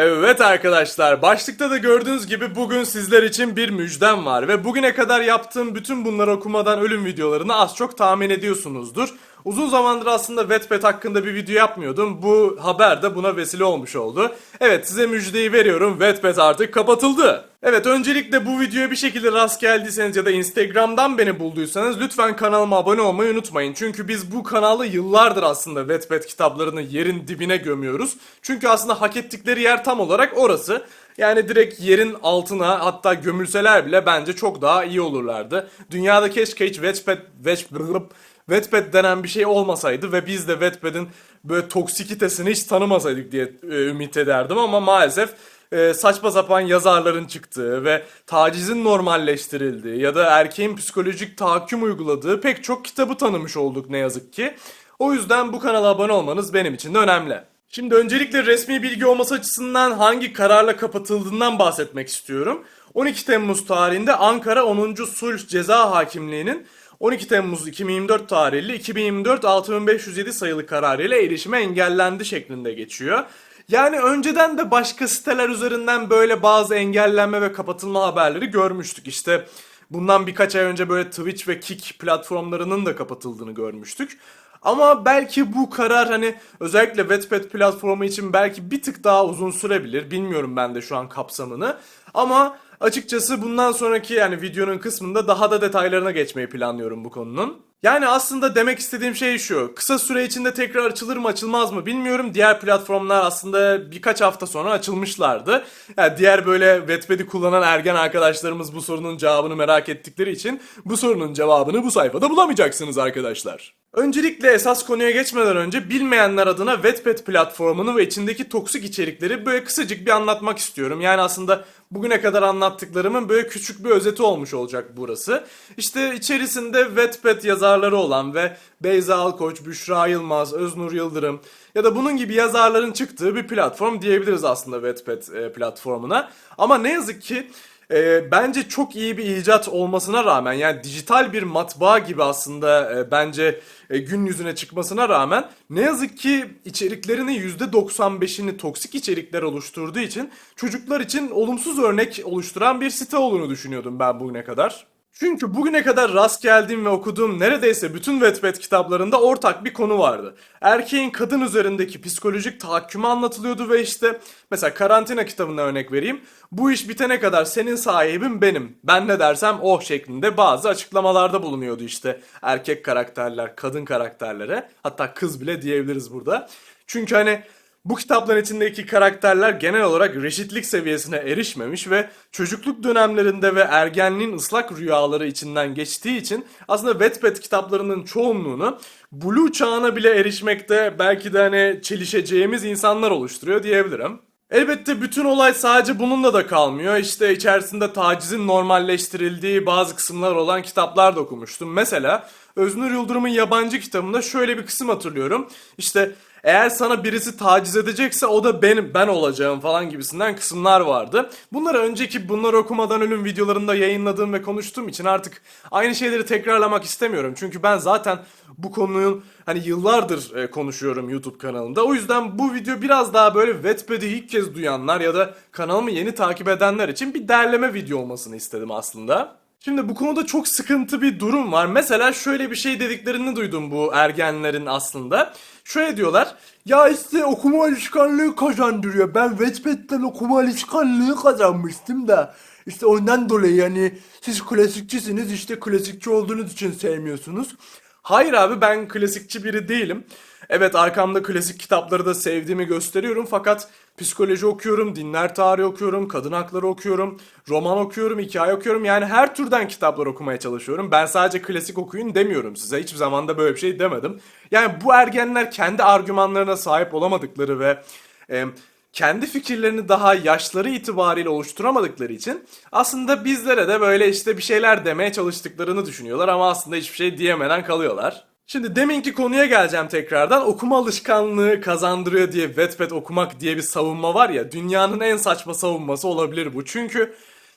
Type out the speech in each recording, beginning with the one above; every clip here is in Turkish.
Evet arkadaşlar, başlıkta da gördüğünüz gibi bugün sizler için bir müjdem var ve bugüne kadar yaptığım bütün bunları okumadan ölüm videolarını az çok tahmin ediyorsunuzdur. Uzun zamandır aslında Wattpad hakkında bir video yapmıyordum. Bu haber de buna vesile olmuş oldu. Evet size müjdeyi veriyorum. Wattpad artık kapatıldı. Evet öncelikle bu videoya bir şekilde rast geldiyseniz ya da Instagram'dan beni bulduysanız lütfen kanalıma abone olmayı unutmayın. Çünkü biz bu kanalı yıllardır aslında Wattpad kitaplarını yerin dibine gömüyoruz. Çünkü aslında hak ettikleri yer tam olarak orası. Yani direkt yerin altına hatta gömülseler bile bence çok daha iyi olurlardı. Dünyada keşke hiç Wattpad, Wattpad, Wattpad denen bir şey olmasaydı ve biz de Wattpad'in böyle toksikitesini hiç tanımasaydık diye e, ümit ederdim ama maalesef e, saçma sapan yazarların çıktığı ve tacizin normalleştirildiği ya da erkeğin psikolojik tahakküm uyguladığı pek çok kitabı tanımış olduk ne yazık ki. O yüzden bu kanala abone olmanız benim için de önemli. Şimdi öncelikle resmi bilgi olması açısından hangi kararla kapatıldığından bahsetmek istiyorum. 12 Temmuz tarihinde Ankara 10. Sulh Ceza Hakimliği'nin 12 Temmuz 2024 tarihli 2024 6507 sayılı kararıyla erişime engellendi şeklinde geçiyor. Yani önceden de başka siteler üzerinden böyle bazı engellenme ve kapatılma haberleri görmüştük. İşte bundan birkaç ay önce böyle Twitch ve Kick platformlarının da kapatıldığını görmüştük. Ama belki bu karar hani özellikle Wattpad platformu için belki bir tık daha uzun sürebilir. Bilmiyorum ben de şu an kapsamını. Ama açıkçası bundan sonraki yani videonun kısmında daha da detaylarına geçmeyi planlıyorum bu konunun. Yani aslında demek istediğim şey şu. Kısa süre içinde tekrar açılır mı açılmaz mı bilmiyorum. Diğer platformlar aslında birkaç hafta sonra açılmışlardı. Yani diğer böyle Wattpad'i kullanan ergen arkadaşlarımız bu sorunun cevabını merak ettikleri için bu sorunun cevabını bu sayfada bulamayacaksınız arkadaşlar. Öncelikle esas konuya geçmeden önce bilmeyenler adına Wattpad platformunu ve içindeki toksik içerikleri böyle kısacık bir anlatmak istiyorum. Yani aslında bugüne kadar anlattıklarımın böyle küçük bir özeti olmuş olacak burası. İşte içerisinde Wattpad yazarları olan ve Beyza Alkoç, Büşra Yılmaz, Öznur Yıldırım ya da bunun gibi yazarların çıktığı bir platform diyebiliriz aslında Wattpad e, platformuna. Ama ne yazık ki e, bence çok iyi bir icat olmasına rağmen yani dijital bir matbaa gibi aslında e, bence e, gün yüzüne çıkmasına rağmen ne yazık ki içeriklerinin %95'ini toksik içerikler oluşturduğu için çocuklar için olumsuz örnek oluşturan bir site olduğunu düşünüyordum ben bugüne kadar. Çünkü bugüne kadar rast geldiğim ve okuduğum neredeyse bütün Wattpad kitaplarında ortak bir konu vardı. Erkeğin kadın üzerindeki psikolojik tahakkümü anlatılıyordu ve işte mesela karantina kitabına örnek vereyim. Bu iş bitene kadar senin sahibin benim. Ben ne dersem o şeklinde bazı açıklamalarda bulunuyordu işte erkek karakterler, kadın karakterlere. Hatta kız bile diyebiliriz burada. Çünkü hani bu kitapların içindeki karakterler genel olarak reşitlik seviyesine erişmemiş ve çocukluk dönemlerinde ve ergenliğin ıslak rüyaları içinden geçtiği için aslında Wattpad kitaplarının çoğunluğunu Blue çağına bile erişmekte belki de hani çelişeceğimiz insanlar oluşturuyor diyebilirim. Elbette bütün olay sadece bununla da kalmıyor. İşte içerisinde tacizin normalleştirildiği bazı kısımlar olan kitaplar da okumuştum. Mesela Öznur Yıldırım'ın yabancı kitabında şöyle bir kısım hatırlıyorum. İşte eğer sana birisi taciz edecekse o da benim ben olacağım falan gibisinden kısımlar vardı. Bunları önceki bunları okumadan ölüm videolarında yayınladığım ve konuştuğum için artık aynı şeyleri tekrarlamak istemiyorum. Çünkü ben zaten bu konunun hani yıllardır e, konuşuyorum YouTube kanalında. O yüzden bu video biraz daha böyle Wattpad'i ilk kez duyanlar ya da kanalımı yeni takip edenler için bir derleme video olmasını istedim aslında. Şimdi bu konuda çok sıkıntı bir durum var. Mesela şöyle bir şey dediklerini duydum bu ergenlerin aslında. Şöyle diyorlar. Ya işte okuma alışkanlığı kazandırıyor. Ben Wattpad'den okuma alışkanlığı kazanmıştım da. İşte ondan dolayı yani siz klasikçisiniz işte klasikçi olduğunuz için sevmiyorsunuz. Hayır abi ben klasikçi biri değilim. Evet arkamda klasik kitapları da sevdiğimi gösteriyorum fakat psikoloji okuyorum, dinler tarihi okuyorum, kadın hakları okuyorum, roman okuyorum, hikaye okuyorum. Yani her türden kitaplar okumaya çalışıyorum. Ben sadece klasik okuyun demiyorum size. Hiçbir zaman da böyle bir şey demedim. Yani bu ergenler kendi argümanlarına sahip olamadıkları ve e, kendi fikirlerini daha yaşları itibariyle oluşturamadıkları için aslında bizlere de böyle işte bir şeyler demeye çalıştıklarını düşünüyorlar ama aslında hiçbir şey diyemeden kalıyorlar. Şimdi deminki konuya geleceğim tekrardan. Okuma alışkanlığı kazandırıyor diye Wattpad okumak diye bir savunma var ya. Dünyanın en saçma savunması olabilir bu. Çünkü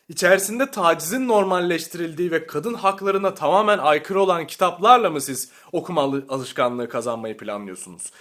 içerisinde tacizin normalleştirildiği ve kadın haklarına tamamen aykırı olan kitaplarla mı siz okuma alı- alışkanlığı kazanmayı planlıyorsunuz?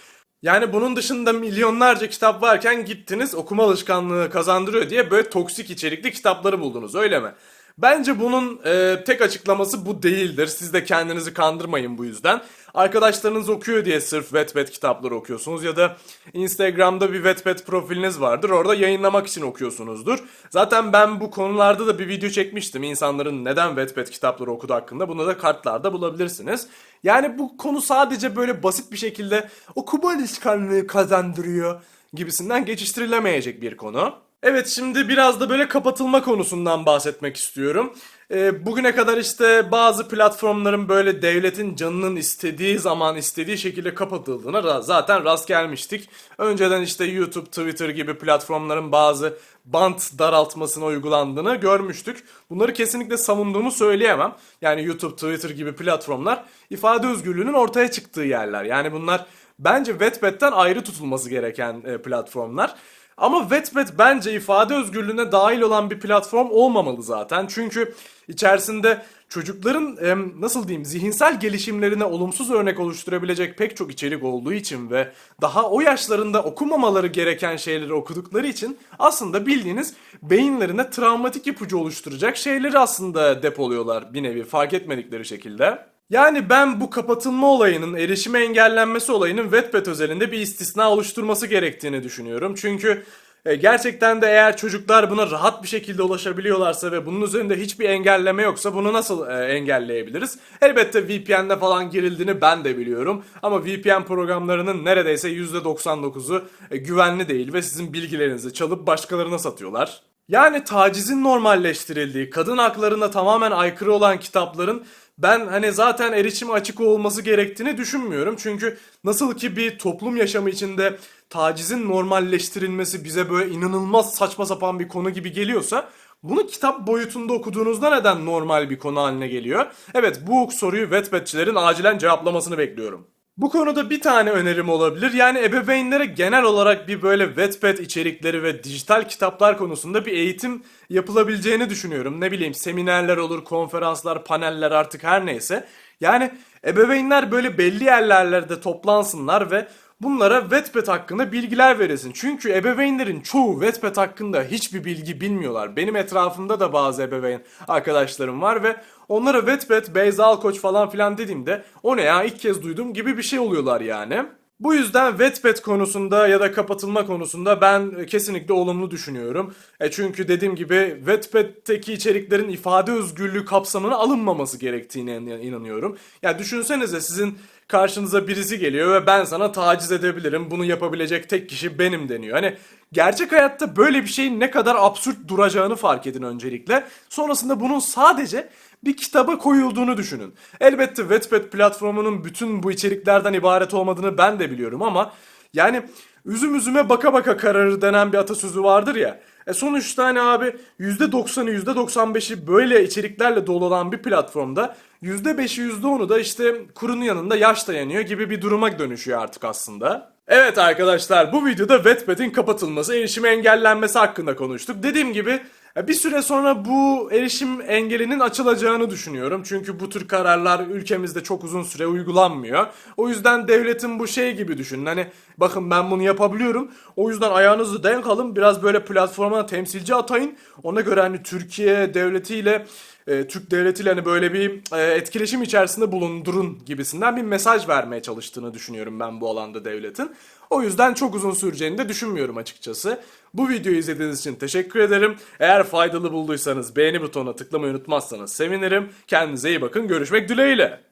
Yani bunun dışında milyonlarca kitap varken gittiniz okuma alışkanlığı kazandırıyor diye böyle toksik içerikli kitapları buldunuz öyle mi? Bence bunun e, tek açıklaması bu değildir. Siz de kendinizi kandırmayın bu yüzden. Arkadaşlarınız okuyor diye sırf Wattpad kitapları okuyorsunuz ya da Instagram'da bir Wattpad profiliniz vardır. Orada yayınlamak için okuyorsunuzdur. Zaten ben bu konularda da bir video çekmiştim. İnsanların neden Wattpad kitapları okudu hakkında. Bunu da kartlarda bulabilirsiniz. Yani bu konu sadece böyle basit bir şekilde okuma alışkanlığı kazandırıyor gibisinden geçiştirilemeyecek bir konu. Evet şimdi biraz da böyle kapatılma konusundan bahsetmek istiyorum. Ee, bugüne kadar işte bazı platformların böyle devletin canının istediği zaman istediği şekilde kapatıldığına zaten rast gelmiştik. Önceden işte YouTube, Twitter gibi platformların bazı bant daraltmasına uygulandığını görmüştük. Bunları kesinlikle savunduğumu söyleyemem. Yani YouTube, Twitter gibi platformlar ifade özgürlüğünün ortaya çıktığı yerler. Yani bunlar bence Wattpad'den ayrı tutulması gereken e, platformlar. Ama Wattpad bence ifade özgürlüğüne dahil olan bir platform olmamalı zaten. Çünkü içerisinde çocukların nasıl diyeyim zihinsel gelişimlerine olumsuz örnek oluşturabilecek pek çok içerik olduğu için ve daha o yaşlarında okumamaları gereken şeyleri okudukları için aslında bildiğiniz beyinlerine travmatik ipucu oluşturacak şeyleri aslında depoluyorlar bir nevi fark etmedikleri şekilde. Yani ben bu kapatılma olayının, erişime engellenmesi olayının Wattpad özelinde bir istisna oluşturması gerektiğini düşünüyorum. Çünkü e, gerçekten de eğer çocuklar buna rahat bir şekilde ulaşabiliyorlarsa ve bunun üzerinde hiçbir engelleme yoksa bunu nasıl e, engelleyebiliriz? Elbette VPN'de falan girildiğini ben de biliyorum. Ama VPN programlarının neredeyse %99'u e, güvenli değil ve sizin bilgilerinizi çalıp başkalarına satıyorlar. Yani tacizin normalleştirildiği, kadın haklarına tamamen aykırı olan kitapların ben hani zaten erişime açık olması gerektiğini düşünmüyorum. Çünkü nasıl ki bir toplum yaşamı içinde tacizin normalleştirilmesi bize böyle inanılmaz saçma sapan bir konu gibi geliyorsa bunu kitap boyutunda okuduğunuzda neden normal bir konu haline geliyor? Evet bu soruyu Wattpad'çilerin acilen cevaplamasını bekliyorum. Bu konuda bir tane önerim olabilir. Yani ebeveynlere genel olarak bir böyle Wattpad içerikleri ve dijital kitaplar konusunda bir eğitim yapılabileceğini düşünüyorum. Ne bileyim seminerler olur, konferanslar, paneller artık her neyse. Yani ebeveynler böyle belli yerlerde toplansınlar ve bunlara Wattpad hakkında bilgiler verilsin. Çünkü ebeveynlerin çoğu Wattpad hakkında hiçbir bilgi bilmiyorlar. Benim etrafımda da bazı ebeveyn arkadaşlarım var ve onlara Wattpad, Beyza Alkoç falan filan dediğimde o ne ya ilk kez duydum gibi bir şey oluyorlar yani. Bu yüzden Wattpad konusunda ya da kapatılma konusunda ben kesinlikle olumlu düşünüyorum. E çünkü dediğim gibi Wattpad'teki içeriklerin ifade özgürlüğü kapsamına alınmaması gerektiğine inanıyorum. Ya düşünsenize sizin karşınıza birisi geliyor ve ben sana taciz edebilirim. Bunu yapabilecek tek kişi benim deniyor. Hani gerçek hayatta böyle bir şeyin ne kadar absürt duracağını fark edin öncelikle. Sonrasında bunun sadece bir kitaba koyulduğunu düşünün. Elbette Wattpad platformunun bütün bu içeriklerden ibaret olmadığını ben de biliyorum ama yani üzüm üzüme baka baka kararır denen bir atasözü vardır ya. E sonuçta hani abi %90'ı %95'i böyle içeriklerle dolu olan bir platformda %5'i %10'u da işte kurunun yanında yaş dayanıyor gibi bir duruma dönüşüyor artık aslında. Evet arkadaşlar bu videoda Wattpad'in kapatılması, erişime engellenmesi hakkında konuştuk. Dediğim gibi bir süre sonra bu erişim engelinin açılacağını düşünüyorum. Çünkü bu tür kararlar ülkemizde çok uzun süre uygulanmıyor. O yüzden devletin bu şey gibi düşünün. Hani bakın ben bunu yapabiliyorum. O yüzden ayağınızı denk alın. Biraz böyle platforma temsilci atayın. Ona göre hani Türkiye devletiyle e, Türk devletiyle hani böyle bir e, etkileşim içerisinde bulundurun gibisinden bir mesaj vermeye çalıştığını düşünüyorum ben bu alanda devletin. O yüzden çok uzun süreceğini de düşünmüyorum açıkçası. Bu videoyu izlediğiniz için teşekkür ederim. Eğer faydalı bulduysanız beğeni butonuna tıklamayı unutmazsanız sevinirim. Kendinize iyi bakın. Görüşmek dileğiyle.